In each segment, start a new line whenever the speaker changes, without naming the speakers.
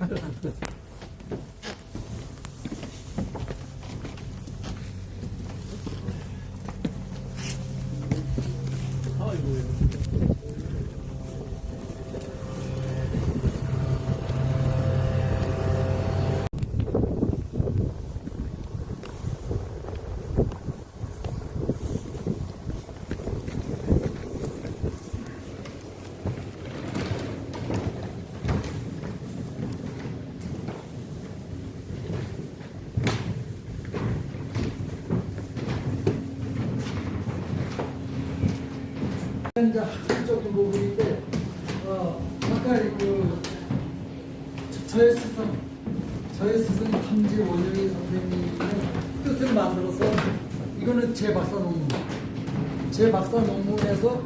Thank you. 이제 학술적인 부분인데 어, 아까 그 저- 저의 스승 저의 스승 탐지 원영희 선생님의 뜻을 만들어서 이거는 제 박사 논문. 제 박사 논문에서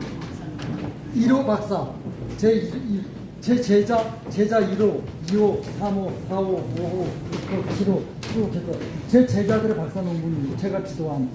1호 박사 제, 이- 제 제자 제자 1호 2호 3호 4호 5호 6호 7호 쭉 해서 제 제자들의 박사 논문을 제가 지도한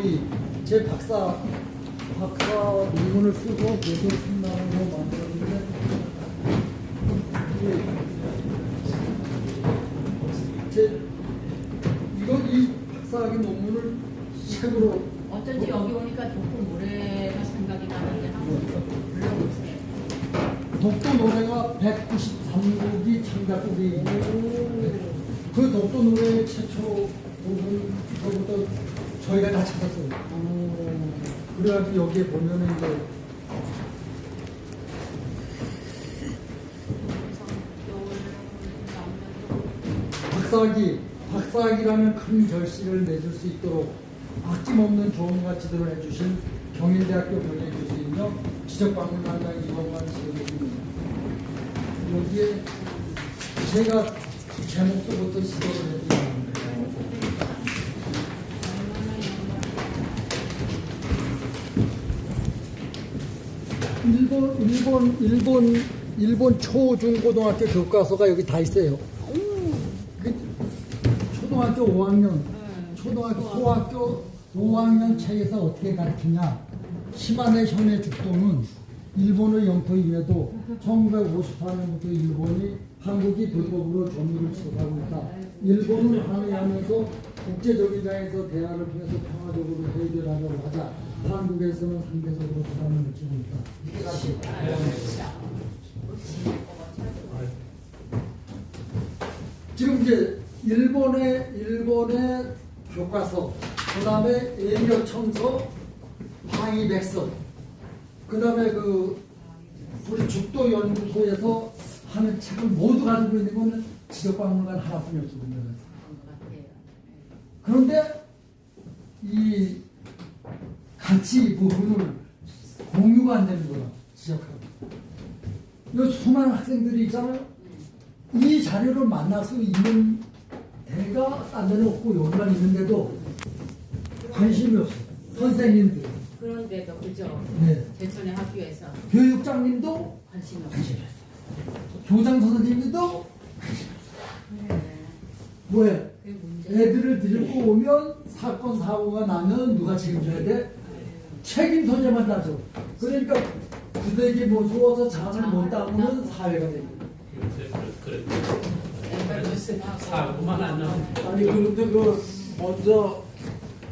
소위 제 박사 박사 논문을 쓰고 계속 끝나고 만들었는데 이게 제 이거 이 박사학위 논문을 책으로
어쩐지 여기 오니까 독도 노래가 생각이 나는데 한번 불러보세요.
독도 노래가 193곡이 창작곡이 그 독도 노래 최초 그거부터 저희가 다 찾았어요. 그래가지고 여기에 보면은 이제 박사학위, 박사학위라는 큰 결실을 맺을 수 있도록 아낌없는 조언과 지도를 해주신 경인대학교 교장교수이며 지적박물관장 이원관 지도교수입니다. 여기에 제가 제목부터 시도를 해드립니다. 일본 일본 일본 일본 초중고등학교 교과서가 여기 다 있어요. 그 초등학교 5학년, 초등학교 고학교 5학년 책에서 어떻게 가르치냐? 시마네 현의 죽도는 일본의 영토 이외에도 1958년부터 일본이 한국이 불법으로 점유를 시작하고 있다. 일본은 항의하면서 국제적인 장에서 대화를 통해서 평화적으로 해결하려고 하자 한국에서는 상대적으로 부담을 느끼고 있다. 지금 이제 일본의 일본의 교과서, 그 다음에 예녀청서, 방위백서, 그 다음에 그 우리 죽도 연구소에서 하는 책을 모두 가지고 있는 거는 지적박물관 하나뿐이었어 우리나라에서. 그런데 이 가치 부분을 공유가 안 되는 거야 지적하고. 이 수많은 학생들이 있잖아요. 이 자료를 수 있는 데가 딴 데는 없고 여기만 있는데도 관심이 없어. 선생님들,
그런데도 그죠?
네.
제천의 학교에서
교육장님도
관심이
관심이
없어
교장 선생님들도
네.
뭐해? 애들을 데리고 오면 사건 사고가 나면 누가 책임져야 돼? 책임 소재만 나죠. 그러니까 부대기 무서워서 잠을 못 자고는 사회가
조심하고.
사고만 안 나면
아니 그런데 그 먼저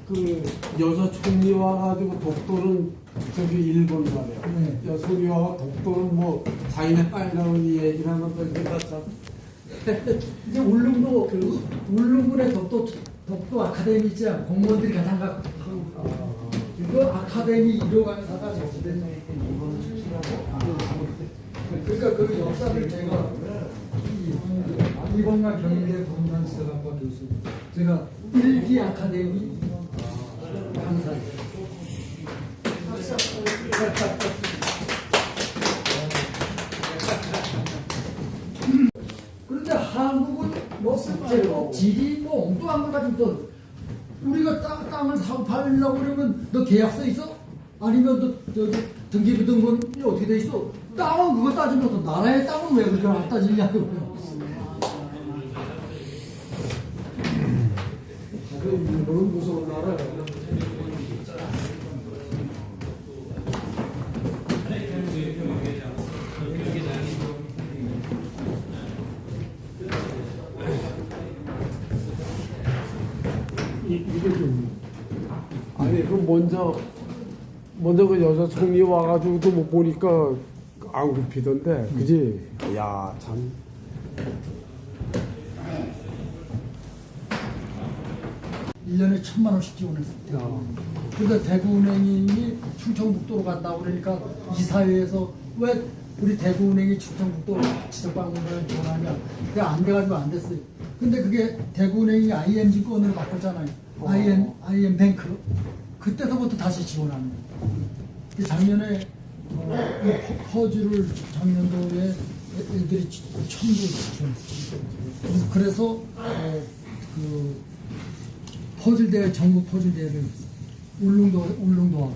그 여자 총리 와 가지고 독도는 저기 일본 말이야.
네.
여성이 와 독도는 뭐 자기네 땅이라고 이 얘기를 하는 거 이게 다 참.
이제 울릉도 그 울릉군의 독도 독도 아카데미 있잖아. 공무원들이 가장 가. 이거 아카데미 1호 강사가 저지된 이번 출신하고. 그러니까 그 역사를 제가 이 이번과 부문관 지도학과 교수 제가 일기 아카데미 그런데 한국은 뭐 국제로 질이 뭐 엉뚱한 거 가지고 또 우리가 땅, 땅을 사고 팔려고 그러면 너 계약서 있어? 아니면 너, 저, 저, 등기부등본이 어떻게 돼 있어? 땅은 그거 따지면서 나라의 땅은 왜 그걸 안 따지냐고
그 일본은 무서운 나라예 아니 그 먼저 먼저 그 여자 총리 와가지고도 못 보니까 안 굽히던데 그지? 야참
1년에 천만 원씩 지원했어. 근데 대구은행이 충청북도로 간다고 그러니까 이사회에서 왜 우리 대구은행이 충청북도 지적방문을 지원하냐. 그게 안 돼가지고 안 됐어요. 근데 그게 대구은행이 IM증권을 바꿨잖아요. IM, IM뱅크. 그때서부터 다시 지원하는 거예요. 그 작년에 어, 퍼- 퍼즐을 작년도에 애- 애들이 지- 처음 지원했어요. 그래서, 어, 그 퍼즐 대회 전국 퍼즐 대회를 울릉도 울릉도